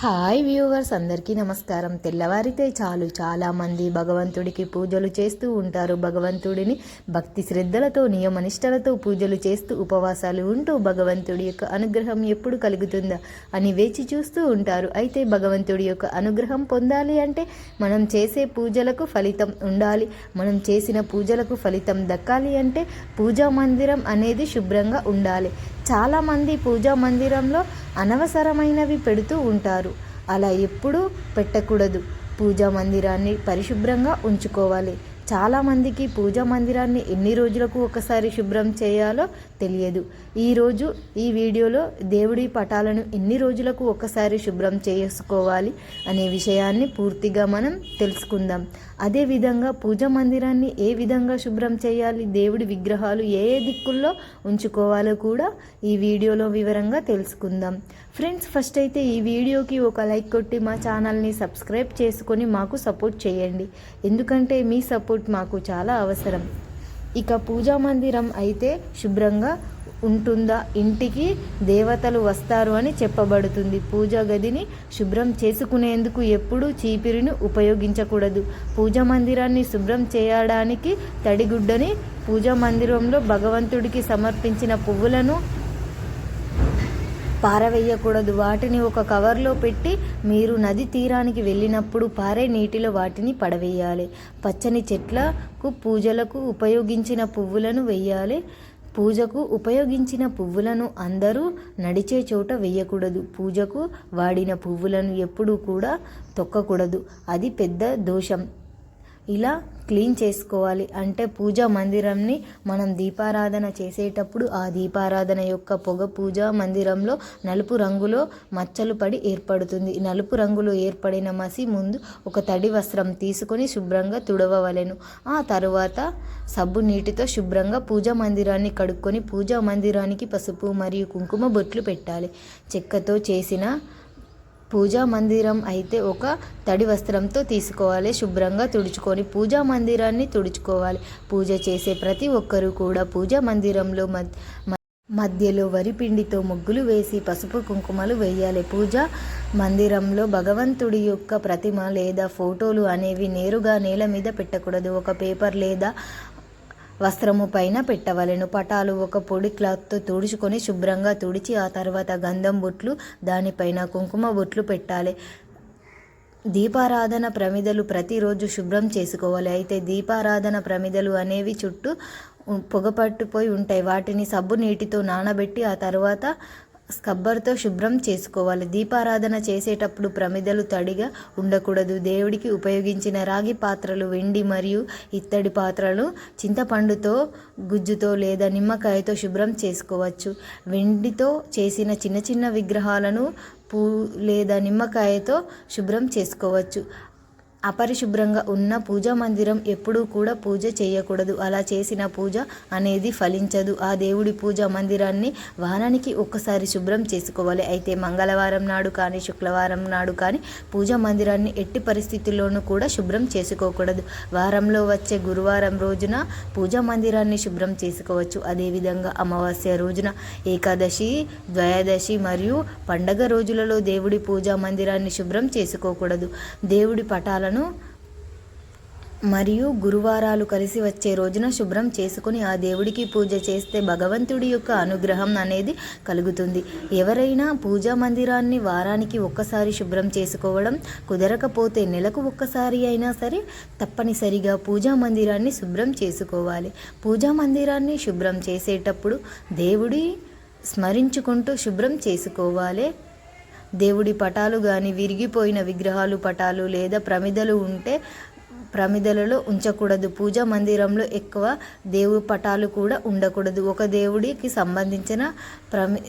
Hi viewers అందరికీ నమస్కారం. తెల్లవారితే చాలు. చాలామంది భగవంతుడికి పూజలు చేస్తూ ఉంటారు. భగవంతుడిని భక్తి శ్రద్ధలతో నియమనిష్టలతో పూజలు చేస్తూ ఉపవాసాలు ఉంటూ భగవంతుడి యొక్క అనుగ్రహం ఎప్పుడు కలుగుతుందా అని వేచి చూస్తూ ఉంటారు. అయితే భగవంతుడి యొక్క అనుగ్రహం పొందాలి అంటే మనం చేసే పూజలకు ఫలితం ఉండాలి. మనం చేసిన పూజలకు ఫలితం దక్కాలి అంటే పూజా మందిరం అనేది శుభ్రంగా ఉండాలి. చాలామంది పూజా మందిరంలో అనవసరమైనవి పెడుతూ ఉంటారు. అలా ఎప్పుడూ పెట్టకూడదు. పూజా మందిరాన్ని పరిశుభ్రంగా ఉంచుకోవాలి. చాలామందికి పూజా మందిరాన్ని ఎన్ని రోజులకు ఒకసారి శుభ్రం చేయాలో తెలియదు. ఈరోజు ఈ వీడియోలో దేవుడి పటాలను ఎన్ని రోజులకు ఒకసారి శుభ్రం చేసుకోవాలి అనే విషయాన్ని పూర్తిగా మనం తెలుసుకుందాం. అదేవిధంగా పూజా మందిరాన్ని ఏ విధంగా శుభ్రం చేయాలి దేవుడి విగ్రహాలు ఏ ఏ దిక్కుల్లో ఉంచుకోవాలో కూడా ఈ వీడియోలో వివరంగా తెలుసుకుందాం. ఫ్రెండ్స్ ఫస్ట్ అయితే ఈ వీడియోకి ఒక లైక్ కొట్టి మా ఛానల్ని సబ్స్క్రైబ్ చేసుకొని మాకు సపోర్ట్ చేయండి. ఎందుకంటే మీ సపోర్ట్ మాకు చాలా అవసరం. ఇక పూజా మందిరం అయితే శుభ్రంగా ఉంటుందా? ఇంటికి దేవతలు వస్తారు అని చెప్పబడుతుంది. పూజా గదిని శుభ్రం చేసుకునేందుకు ఎప్పుడూ చీపిరిని ఉపయోగించకూడదు. పూజా మందిరాన్ని శుభ్రం చేయడానికి తడిగుడ్డని పూజా మందిరంలో భగవంతుడికి సమర్పించిన పువ్వులను పారవేయకూడదు. వాటిని ఒక కవర్లో పెట్టి మీరు నది తీరానికి వెళ్ళినప్పుడు పారే నీటిలో వాటిని పడవేయాలి. పచ్చని చెట్లకు పూజలకు ఉపయోగించిన పువ్వులను వేయాలి. పూజకు ఉపయోగించిన పువ్వులను అందరూ నడిచే చోట వేయకూడదు. పూజకు వాడిన పువ్వులను ఎప్పుడూ కూడా తొక్కకూడదు. అది పెద్ద దోషం. ఇలా క్లీన్ చేసుకోవాలి. అంటే పూజా మందిరంని మనం దీపారాధన చేసేటప్పుడు ఆ దీపారాధన యొక్క పొగ పూజా మందిరంలో నలుపు రంగులో మచ్చలు పడి ఏర్పడుతుంది. నలుపు రంగులో ఏర్పడిన మసి ముందు ఒక తడి వస్త్రం తీసుకొని శుభ్రంగా తుడవవలెను. ఆ తరువాత సబ్బు నీటితో శుభ్రంగా పూజా మందిరాన్ని కడుక్కొని పూజా మందిరానికి పసుపు మరియు కుంకుమ బొట్లు పెట్టాలి. చెక్కతో చేసిన పూజా మందిరం అయితే ఒక తడి వస్త్రంతో తీసుకోవాలి. శుభ్రంగా తుడుచుకొని పూజా మందిరాన్ని తుడుచుకోవాలి. పూజ చేసే ప్రతి ఒక్కరూ కూడా పూజా మందిరంలో మధ్యలో వరిపిండితో ముగ్గులు వేసి పసుపు కుంకుమలు వేయాలి. పూజ మందిరంలో భగవంతుడి యొక్క ప్రతిమ లేదా ఫోటోలు అనేవి నేరుగా నేల మీద పెట్టకూడదు. ఒక పేపర్ లేదా వస్త్రము పైన పెట్టవలెను. పటాలు ఒక పొడి క్లాత్తో తుడుచుకొని శుభ్రంగా తుడిచి ఆ తర్వాత గంధం బొట్లు దానిపైన కుంకుమ బొట్లు పెట్టాలి. దీపారాధన ప్రమిదలు ప్రతిరోజు శుభ్రం చేసుకోవాలి. అయితే దీపారాధన ప్రమిదలు అనేవి చుట్టూ పొగపట్టుపోయి ఉంటాయి. వాటిని సబ్బు నీటితో నానబెట్టి ఆ తర్వాత స్కబ్బర్తో శుభ్రం చేసుకోవాలి. దీపారాధన చేసేటప్పుడు ప్రమిదలు తడిగా ఉండకూడదు. దేవుడికి ఉపయోగించిన రాగి పాత్రలు వెండి మరియు ఇత్తడి పాత్రలు చింతపండుతో గుజ్జుతో లేదా నిమ్మకాయతో శుభ్రం చేసుకోవచ్చు. వెండితో చేసిన చిన్న చిన్న విగ్రహాలను పూ లేదా నిమ్మకాయతో శుభ్రం చేసుకోవచ్చు. అపరిశుభ్రంగా ఉన్న పూజా మందిరం ఎప్పుడూ కూడా పూజ చేయకూడదు. అలా చేసిన పూజ అనేది ఫలించదు. ఆ దేవుడి పూజా మందిరాన్ని వారానికి ఒక్కసారి శుభ్రం చేసుకోవాలి. అయితే మంగళవారం నాడు కానీ శుక్రవారం నాడు కానీ పూజా మందిరాన్ని ఎట్టి పరిస్థితుల్లోనూ కూడా శుభ్రం చేసుకోకూడదు. వారంలో వచ్చే గురువారం రోజున పూజా మందిరాన్ని శుభ్రం చేసుకోవచ్చు. అదేవిధంగా అమావాస్య రోజున ఏకాదశి ద్వయాదశి మరియు పండగ రోజులలో దేవుడి పూజా మందిరాన్ని శుభ్రం చేసుకోకూడదు. దేవుడి పటాలను మరియు గురువారాలు కలిసి వచ్చే రోజున శుభ్రం చేసుకుని ఆ దేవుడికి పూజ చేస్తే భగవంతుడి యొక్క అనుగ్రహం అనేది కలుగుతుంది. ఎవరైనా పూజా మందిరాన్ని వారానికి ఒక్కసారి శుభ్రం చేసుకోవడం కుదరకపోతే నెలకు ఒక్కసారి అయినా సరే తప్పనిసరిగా పూజా మందిరాన్ని శుభ్రం చేసుకోవాలి. పూజా మందిరాన్ని శుభ్రం చేసేటప్పుడు దేవుడి స్మరించుకుంటూ శుభ్రం చేసుకోవాలి. దేవుడి పటాలు కానీ విరిగిపోయిన విగ్రహాలు పటాలు లేదా ప్రమిదలు ఉంటే ప్రమిదలలో ఉంచకూడదు. పూజా మందిరంలో ఎక్కువ దేవు పటాలు కూడా ఉండకూడదు. ఒక దేవుడికి సంబంధించిన ప్రమి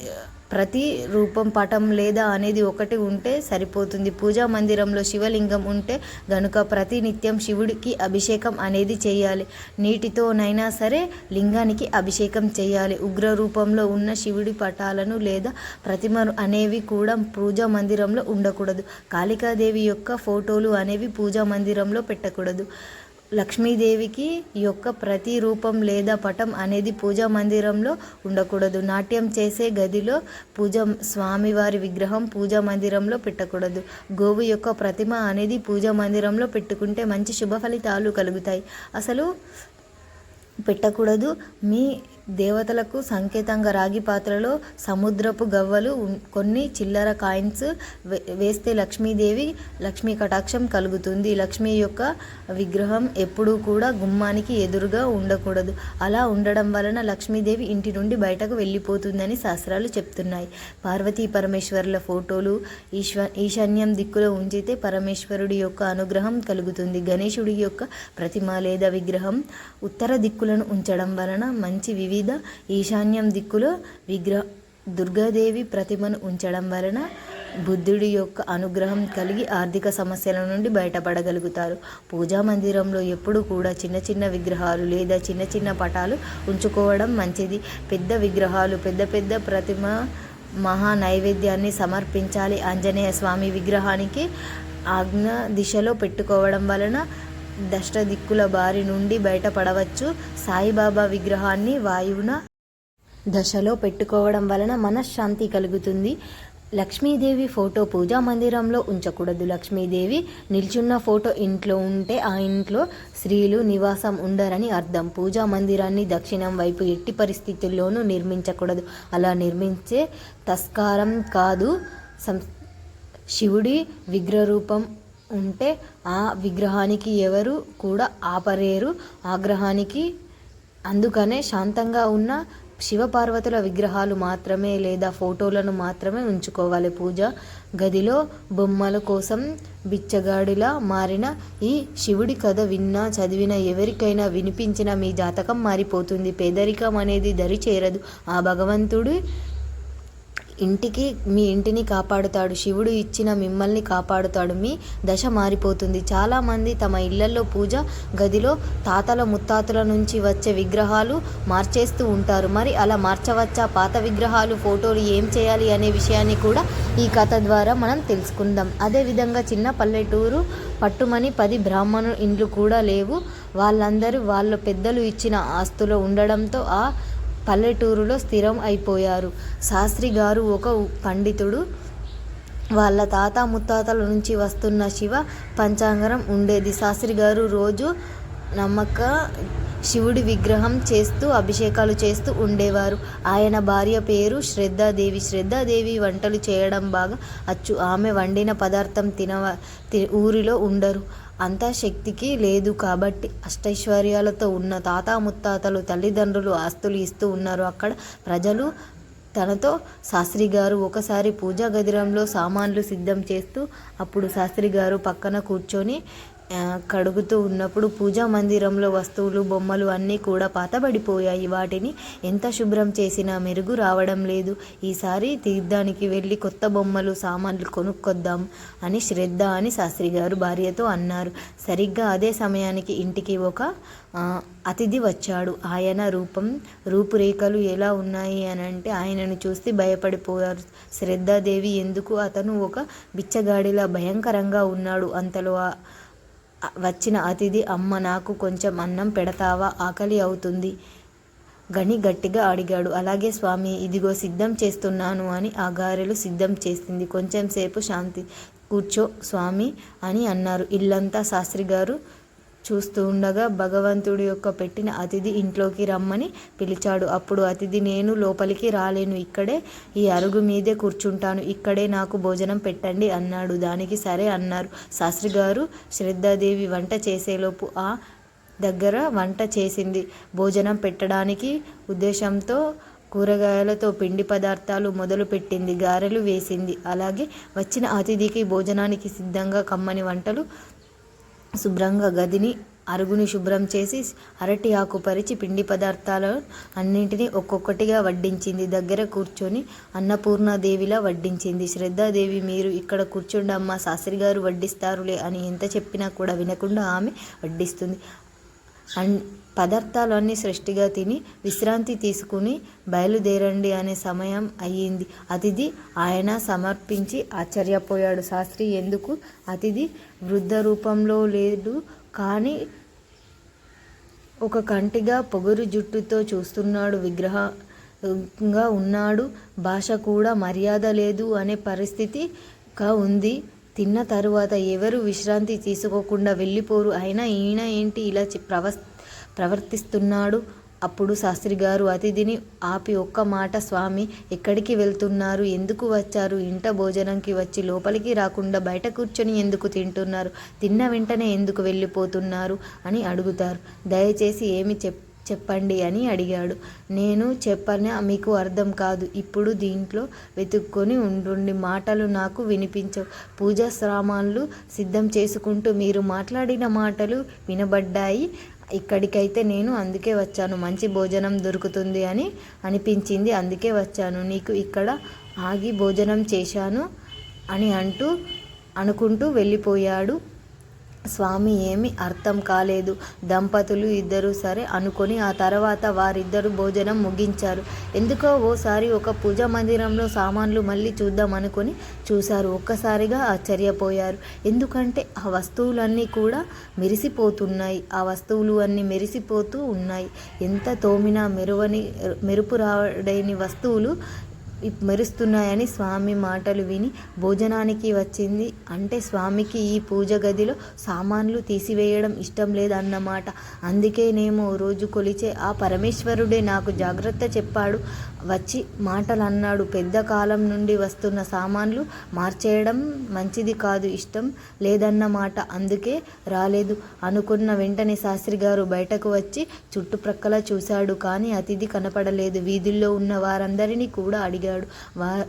ప్రతి రూపం పటం లేదా అనేది ఒకటి ఉంటే సరిపోతుంది. పూజా మందిరంలో శివలింగం ఉంటే గనుక ప్రతి నిత్యం శివుడికి అభిషేకం అనేది చేయాలి. నీటితోనైనా సరే లింగానికి అభిషేకం చేయాలి. ఉగ్ర రూపంలో ఉన్న శివుడి పటాలను లేదా ప్రతిమలు అనేవి కూడా పూజా మందిరంలో ఉండకూడదు. కాళికాదేవి యొక్క ఫోటోలు అనేవి పూజా మందిరంలో పెట్టకూడదు. లక్ష్మీదేవికి యొక్క ప్రతి రూపం లేదా పటం అనేది పూజా మందిరంలో ఉండకూడదు. నాట్యం చేసే గదిలో పూజ స్వామివారి విగ్రహం పూజా మందిరంలో పెట్టకూడదు. గోవు యొక్క ప్రతిమ అనేది పూజా మందిరంలో పెట్టుకుంటే మంచి శుభ ఫలితాలు కలుగుతాయి. అసలు పెట్టకూడదు. మీ దేవతలకు సంకేతంగా రాగి పాత్రలో సముద్రపు గవ్వలు కొన్ని చిల్లర కాయిన్స్ వే- వేస్తే లక్ష్మీదేవి లక్ష్మీ కటాక్షం కలుగుతుంది. లక్ష్మీ యొక్క విగ్రహం ఎప్పుడూ కూడా గుమ్మానికి ఎదురుగా ఉండకూడదు. అలా ఉండడం వలన లక్ష్మీదేవి ఇంటి నుండి బయటకు వెళ్ళిపోతుందని శాస్త్రాలు చెప్తున్నాయి. పార్వతీ పరమేశ్వరుల ఫోటోలు ఈశ్వ ఈశాన్యం దిక్కులో ఉంచితే పరమేశ్వరుడి యొక్క అనుగ్రహం కలుగుతుంది. గణేశుడి యొక్క ప్రతిమ లేదా విగ్రహం ఉత్తర దిక్కులను ఉంచడం వలన మంచి వివిధ ఈశాన్యం దిక్కులో విగ్రహ దుర్గాదేవి ప్రతిమను ఉంచడం వలన బుద్ధుడి యొక్క అనుగ్రహం కలిగి ఆర్థిక సమస్యల నుండి బయటపడగలుగుతారు. పూజా మందిరంలో ఎప్పుడు కూడా చిన్న చిన్న విగ్రహాలు లేదా చిన్న చిన్న పటాలు ఉంచుకోవడం మంచిది. పెద్ద విగ్రహాలు పెద్ద పెద్ద ప్రతిమ మహా నైవేద్యాన్ని సమర్పించాలి. ఆంజనేయ స్వామి విగ్రహానికి ఆజ్ఞ దిశలో పెట్టుకోవడం వలన దష్ట దిక్కుల బారి నుండి బయటపడవచ్చు. సాయిబాబా విగ్రహాన్ని వాయువున దశలో పెట్టుకోవడం వలన మనశ్శాంతి కలుగుతుంది. లక్ష్మీదేవి ఫోటో పూజా మందిరంలో ఉంచకూడదు. లక్ష్మీదేవి నిల్చున్న ఫోటో ఇంట్లో ఉంటే ఆ ఇంట్లో స్త్రీలు నివాసం ఉండరని అర్థం. పూజా మందిరాన్ని దక్షిణం వైపు ఎట్టి పరిస్థితుల్లోనూ నిర్మించకూడదు. అలా నిర్మించే తస్కారం కాదు. సం శివుడి విగ్రహరూపం ఉంటే ఆ విగ్రహానికి ఎవరు కూడా ఆపరేరు. ఆగ్రహానికి అందుకనే శాంతంగా ఉన్న శివపార్వతుల విగ్రహాలు మాత్రమే లేదా ఫోటోలను మాత్రమే ఉంచుకోవాలి పూజ. గదిలో బొమ్మల కోసం బిచ్చగాడిలా మారిన ఈ శివుడి కథ విన్నా చదివిన ఎవరికైనా వినిపించిన మీ జాతకం మారిపోతుంది. పేదరికం అనేది దరి చేరదు ఆ భగవంతుడి ఇంటికి మీ ఇంటిని కాపాడుతాడు. శివుడు ఇచ్చిన మిమ్మల్ని కాపాడుతాడు. మీ దశ మారిపోతుంది. చాలామంది తమ ఇళ్ళలో పూజ గదిలో తాతల ముత్తాతల నుంచి వచ్చే విగ్రహాలు మార్చేస్తూ ఉంటారు. మరి అలా మార్చవచ్చా? పాత విగ్రహాలు ఫోటోలు ఏం చేయాలి అనే విషయాన్ని కూడా ఈ కథ ద్వారా మనం తెలుసుకుందాం. అదేవిధంగా చిన్న పల్లెటూరు పట్టుమని పది బ్రాహ్మణుల ఇండ్లు కూడా లేవు. వాళ్ళందరూ వాళ్ళ పెద్దలు ఇచ్చిన ఆస్తులు ఉండడంతో ఆ పల్లెటూరులో స్థిరం అయిపోయారు. శాస్త్రి గారు ఒక పండితుడు. వాళ్ళ తాత ముత్తాతల నుంచి వస్తున్న శివ పంచాంగరం ఉండేది. శాస్త్రి గారు రోజు నమ్మక శివుడి విగ్రహం చేస్తూ అభిషేకాలు చేస్తూ ఉండేవారు. ఆయన భార్య పేరు శ్రద్ధాదేవి. శ్రద్ధాదేవి వంటలు చేయడం బాగా అచ్చు. ఆమె వండిన పదార్థం తినవ తి- ఊరిలో ఉండరు. అంత శక్తికి లేదు కాబట్టి అష్టైశ్వర్యాలతో ఉన్న తాత ముత్తాతలు తల్లిదండ్రులు ఆస్తులు ఇస్తూ ఉన్నారు. అక్కడ ప్రజలు తనతో శాస్త్రి గారు ఒకసారి పూజా గదిరంలో సామాన్లు సిద్ధం చేస్తూ అప్పుడు శాస్త్రి గారు పక్కన కూర్చొని కడుగుతూ ఉన్నప్పుడు పూజా మందిరంలో వస్తువులు బొమ్మలు అన్నీ కూడా పాతబడిపోయాయి. వాటిని ఎంత శుభ్రం చేసినా మెరుగు రావడం లేదు. ఈసారి తీర్థానికి వెళ్ళి కొత్త బొమ్మలు సామాన్లు కొనుక్కొద్దాం అని శ్రద్ధ అని శాస్త్రి గారు భార్యతో అన్నారు. సరిగ్గా అదే సమయానికి ఇంటికి ఒక అతిథి వచ్చాడు. ఆయన రూపం రూపురేఖలు ఎలా ఉన్నాయి అని అంటే ఆయనను చూస్తే భయపడిపోయారు. శ్రద్ధాదేవి ఎందుకు? అతను ఒక బిచ్చగాడిలా భయంకరంగా ఉన్నాడు. అంతలో వచ్చిన అతిథి అమ్మ నాకు కొంచెం అన్నం పెడతావా? ఆకలి అవుతుంది గని గట్టిగా అడిగాడు. అలాగే స్వామి ఇదిగో సిద్ధం చేస్తున్నాను అని ఆ గారెలు సిద్ధం చేసింది. కొంచెం సేపు శాంతి కూర్చో స్వామి అని అన్నారు. ఇల్లంతా శాస్త్రి గారు చూస్తూ ఉండగా భగవంతుడి యొక్క పెట్టిన అతిథి ఇంట్లోకి రమ్మని పిలిచాడు. అప్పుడు అతిథి నేను లోపలికి రాలేను. ఇక్కడే ఈ అరుగు మీదే కూర్చుంటాను. ఇక్కడే నాకు భోజనం పెట్టండి అన్నాడు. దానికి సరే అన్నారు. శాస్త్రి గారు శ్రద్ధాదేవి వంట చేసేలోపు ఆ దగ్గర వంట చేసింది. భోజనం పెట్టడానికి ఉద్దేశంతో కూరగాయలతో పిండి పదార్థాలు మొదలు పెట్టింది. గారెలు వేసింది. అలాగే వచ్చిన అతిథికి భోజనానికి సిద్ధంగా కమ్మని వంటలు శుభ్రంగా గదిని అరుగుని శుభ్రం చేసి అరటి ఆకు పరిచి పిండి పదార్థాలు అన్నింటినీ ఒక్కొక్కటిగా వడ్డించింది. దగ్గర కూర్చొని అన్నపూర్ణాదేవిలా వడ్డించింది. శ్రద్ధాదేవి మీరు ఇక్కడ కూర్చోండమ్మా శాస్త్రి గారు వడ్డిస్తారులే అని ఎంత చెప్పినా కూడా వినకుండా ఆమె వడ్డిస్తుంది. అన్ పదార్థాలన్నీ సృష్టిగా తిని విశ్రాంతి తీసుకుని బయలుదేరండి అనే సమయం అయ్యింది. అతిథి ఆయన సమర్పించి ఆశ్చర్యపోయాడు. శాస్త్రి ఎందుకు? అతిథి వృద్ధ రూపంలో లేడు కానీ ఒక కంటిగా పొగరు జుట్టుతో చూస్తున్నాడు. విగ్రహంగా ఉన్నాడు. భాష కూడా మర్యాద లేదు అనే పరిస్థితిగా ఉంది. తిన్న తరువాత ఎవరు విశ్రాంతి తీసుకోకుండా వెళ్ళిపోరు. అయినా ఈయన ఏంటి ఇలా చి- ప్రవస్ ప్రవర్తిస్తున్నాడు. అప్పుడు శాస్త్రి గారు అతిథిని ఆపి ఒక్క మాట స్వామి ఎక్కడికి వెళ్తున్నారు? ఎందుకు వచ్చారు? ఇంట భోజనంకి వచ్చి లోపలికి రాకుండా బయట కూర్చొని ఎందుకు తింటున్నారు? తిన్న వెంటనే ఎందుకు వెళ్ళిపోతున్నారు? అని అడుగుతారు. దయచేసి ఏమి చెప్ చెప్పండి అని అడిగాడు. నేను చెప్పన మీకు అర్థం కాదు. ఇప్పుడు దీంట్లో వెతుక్కొని ఉండండి. మాటలు నాకు వినిపించవు. పూజా సామాన్లు సిద్ధం చేసుకుంటూ మీరు మాట్లాడిన మాటలు వినబడ్డాయి. ఇక్కడికైతే నేను అందుకే వచ్చాను. మంచి భోజనం దొరుకుతుంది అని అనిపించింది. అందుకే వచ్చాను. నీకు ఇక్కడ ఆగి భోజనం చేశాను అని అంటూ అనుకుంటూ వెళ్ళిపోయాడు. స్వామి ఏమీ అర్థం కాలేదు. దంపతులు ఇద్దరు సరే అనుకొని ఆ తర్వాత వారిద్దరు భోజనం ముగించారు. ఎందుకో ఓసారి ఒక పూజ మందిరంలో సామాన్లు మళ్ళీ చూద్దాం అనుకొని చూశారు. ఒక్కసారిగా ఆశ్చర్యపోయారు. ఎందుకంటే ఆ వస్తువులన్నీ కూడా మెరిసిపోతున్నాయి. ఆ వస్తువులు అన్నీ మెరిసిపోతూ ఉన్నాయి. ఎంత తోమినా మెరువని మెరుపు రాడైన వస్తువులు మెరుస్తున్నాయని స్వామి మాటలు విని భోజనానికి వచ్చింది. అంటే స్వామికి ఈ పూజ గదిలో సామాన్లు తీసివేయడం ఇష్టం లేదన్నమాట. అందుకేనేమో రోజు కొలిచే ఆ పరమేశ్వరుడే నాకు జాగ్రత్త చెప్పాడు. వచ్చి మాటలు అన్నాడు పెద్ద కాలం నుండి వస్తున్న సామాన్లు మార్చేయడం మంచిది కాదు ఇష్టం లేదన్నమాట. అందుకే రాలేదు. అనుకున్న వెంటనే శాస్త్రి గారు బయటకు వచ్చి చుట్టుప్రక్కల చూశాడు. కానీ అతిథి కనపడలేదు. వీధుల్లో ఉన్న వారందరినీ కూడా అడిగాడు. వా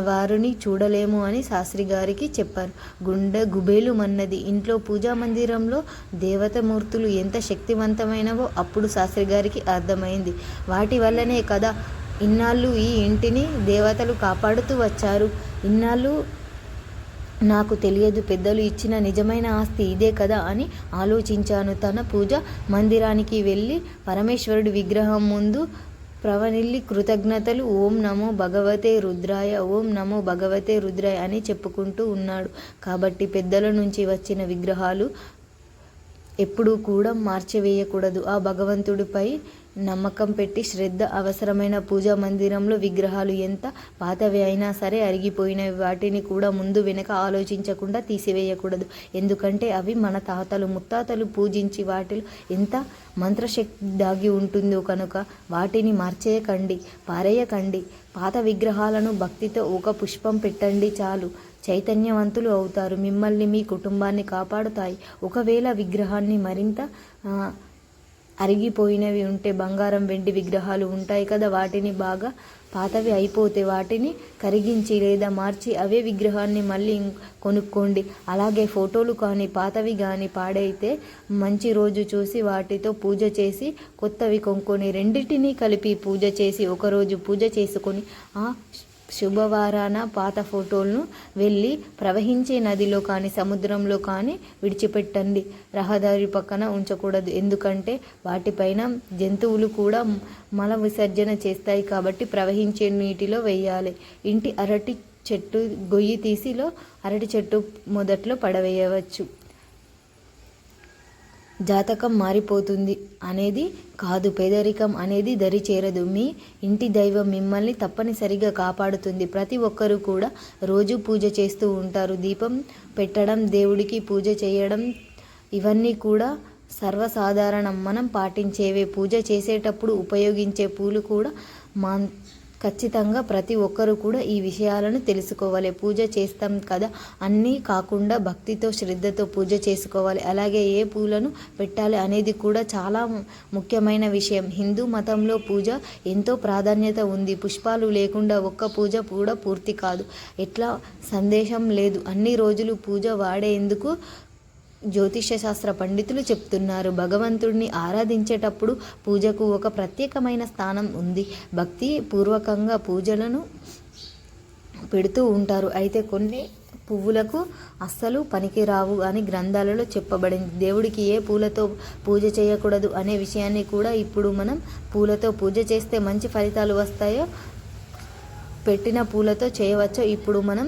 వారిని చూడలేము అని శాస్త్రి గారికి చెప్పారు. గుండె గుబేలు మన్నది. ఇంట్లో పూజా మందిరంలో దేవతమూర్తులు ఎంత శక్తివంతమైనవో అప్పుడు శాస్త్రి గారికి అర్థమైంది. వాటి వల్లనే కదా ఇన్నాళ్ళు ఈ ఇంటిని దేవతలు కాపాడుతూ వచ్చారు. ఇన్నాళ్ళు నాకు తెలియదు పెద్దలు ఇచ్చిన నిజమైన ఆస్తి ఇదే కదా అని ఆలోచించాను. తన పూజ మందిరానికి వెళ్ళి పరమేశ్వరుడి విగ్రహం ముందు ప్రవణిల్లి కృతజ్ఞతలు. ఓం నమో భగవతే రుద్రాయ ఓం నమో భగవతే రుద్రాయ అని చెప్పుకుంటూ ఉన్నాడు. కాబట్టి పెద్దల నుంచి వచ్చిన విగ్రహాలు ఎప్పుడూ కూడా మార్చివేయకూడదు. ఆ భగవంతుడిపై నమ్మకం పెట్టి శ్రద్ధ అవసరమైన పూజా మందిరంలో విగ్రహాలు ఎంత పాతవి అయినా సరే అరిగిపోయినవి వాటిని కూడా ముందు వెనక ఆలోచించకుండా తీసివేయకూడదు. ఎందుకంటే అవి మన తాతలు ముత్తాతలు పూజించి వాటిలో ఎంత మంత్రశక్తి దాగి ఉంటుందో కనుక వాటిని మార్చేయకండి పారేయకండి. పాత విగ్రహాలను భక్తితో ఒక పుష్పం పెట్టండి చాలు. చైతన్యవంతులు అవుతారు. మిమ్మల్ని మీ కుటుంబాన్ని కాపాడుతాయి. ఒకవేళ విగ్రహాన్ని మరింత అరిగిపోయినవి ఉంటే బంగారం వెండి విగ్రహాలు ఉంటాయి కదా వాటిని బాగా పాతవి అయిపోతే వాటిని కరిగించి లేదా మార్చి అవే విగ్రహాన్ని మళ్ళీ కొనుక్కోండి. అలాగే ఫోటోలు కానీ పాతవి కానీ పాడైతే మంచి రోజు చూసి వాటితో పూజ చేసి కొత్తవి కొనుక్కొని రెండింటినీ కలిపి పూజ చేసి ఒకరోజు పూజ చేసుకొని ఆ శుభవారాన పాత ఫోటోలను వెళ్ళి ప్రవహించే నదిలో కానీ సముద్రంలో కానీ విడిచిపెట్టండి. రహదారి పక్కన ఉంచకూడదు. ఎందుకంటే వాటిపైన జంతువులు కూడా మల విసర్జన చేస్తాయి కాబట్టి ప్రవహించే నీటిలో వేయాలి. ఇంటి అరటి చెట్టు గొయ్యి తీసిలో అరటి చెట్టు మొదట్లో పడవేయవచ్చు. జాతకం మారిపోతుంది అనేది కాదు. పేదరికం అనేది దరి చేరదు మీ ఇంటి దైవం మిమ్మల్ని తప్పనిసరిగా కాపాడుతుంది. ప్రతి ఒక్కరూ కూడా రోజు పూజ చేస్తూ ఉంటారు. దీపం పెట్టడం దేవుడికి పూజ చేయడం ఇవన్నీ కూడా సర్వసాధారణం. మనం పాటించేవే. పూజ చేసేటప్పుడు ఉపయోగించే పూలు కూడా మా ఖచ్చితంగా ప్రతి ఒక్కరూ కూడా ఈ విషయాలను తెలుసుకోవాలి. పూజ చేస్తాం కదా అన్నీ కాకుండా భక్తితో శ్రద్ధతో పూజ చేసుకోవాలి. అలాగే ఏ పూలను పెట్టాలి అనేది కూడా చాలా ముఖ్యమైన విషయం. హిందూ మతంలో పూజ ఎంతో ప్రాధాన్యత ఉంది. పుష్పాలు లేకుండా ఒక్క పూజ కూడా పూర్తి కాదు. ఎట్లా సందేశం లేదు. అన్ని రోజులు పూజ వాడేందుకు జ్యోతిష్య శాస్త్ర పండితులు చెప్తున్నారు. భగవంతుడిని ఆరాధించేటప్పుడు పూజకు ఒక ప్రత్యేకమైన స్థానం ఉంది. భక్తి పూర్వకంగా పూజలను పెడుతూ ఉంటారు. అయితే కొన్ని పువ్వులకు అస్సలు పనికిరావు అని గ్రంథాలలో చెప్పబడింది. దేవుడికి ఏ పూలతో పూజ చేయకూడదు అనే విషయాన్ని కూడా ఇప్పుడు మనం పూలతో పూజ చేస్తే మంచి ఫలితాలు వస్తాయో పెట్టిన పూలతో చేయవచ్చో ఇప్పుడు మనం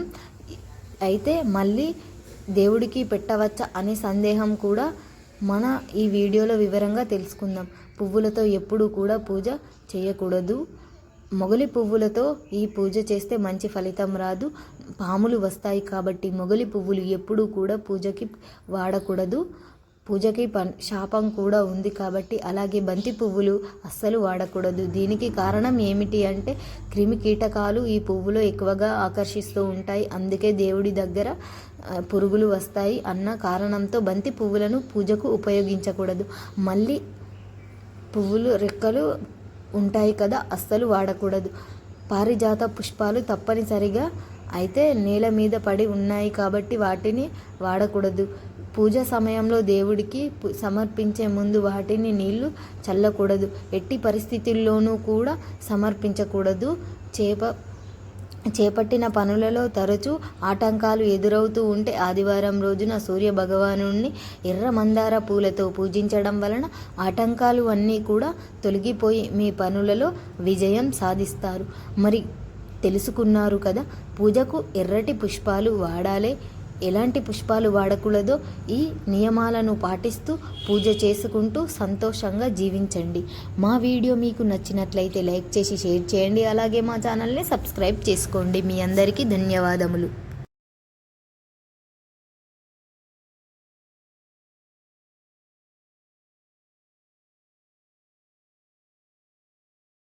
అయితే మళ్ళీ దేవుడికి పెట్టవచ్చా అనే సందేహం కూడా మన ఈ వీడియోలో వివరంగా తెలుసుకుందాం. పువ్వులతో ఎప్పుడూ కూడా పూజ చేయకూడదు. మొగలి పువ్వులతో ఈ పూజ చేస్తే మంచి ఫలితం రాదు. పాములు వస్తాయి కాబట్టి మొగలి పువ్వులు ఎప్పుడూ కూడా పూజకి వాడకూడదు. పూజకి పన్ శాపం కూడా ఉంది కాబట్టి అలాగే బంతి పువ్వులు అస్సలు వాడకూడదు. దీనికి కారణం ఏమిటి అంటే క్రిమి కీటకాలు ఈ పువ్వులో ఎక్కువగా ఆకర్షిస్తూ ఉంటాయి. అందుకే దేవుడి దగ్గర పురుగులు వస్తాయి అన్న కారణంతో బంతి పువ్వులను పూజకు ఉపయోగించకూడదు. మళ్ళీ పువ్వులు రెక్కలు ఉంటాయి కదా అస్సలు వాడకూడదు. పారిజాత పుష్పాలు తప్పనిసరిగా అయితే నేల మీద పడి ఉన్నాయి కాబట్టి వాటిని వాడకూడదు. పూజ సమయంలో దేవుడికి సమర్పించే ముందు వాటిని నీళ్ళు చల్లకూడదు. ఎట్టి పరిస్థితుల్లోనూ కూడా సమర్పించకూడదు. చేప చేపట్టిన పనులలో తరచూ ఆటంకాలు ఎదురవుతూ ఉంటే ఆదివారం రోజున సూర్య భగవానుణ్ణి ఎర్ర మందార పూలతో పూజించడం వలన ఆటంకాలు అన్నీ కూడా తొలగిపోయి మీ పనులలో విజయం సాధిస్తారు. మరి తెలుసుకున్నారు కదా పూజకు ఎర్రటి పుష్పాలు వాడాలి ఎలాంటి పుష్పాలు వాడకూడదో ఈ నియమాలను పాటిస్తూ పూజ చేసుకుంటూ సంతోషంగా జీవించండి. మా వీడియో మీకు నచ్చినట్లయితే లైక్ చేసి షేర్ చేయండి. అలాగే మా ఛానల్ని సబ్స్క్రైబ్ చేసుకోండి. మీ అందరికీ ధన్యవాదములు.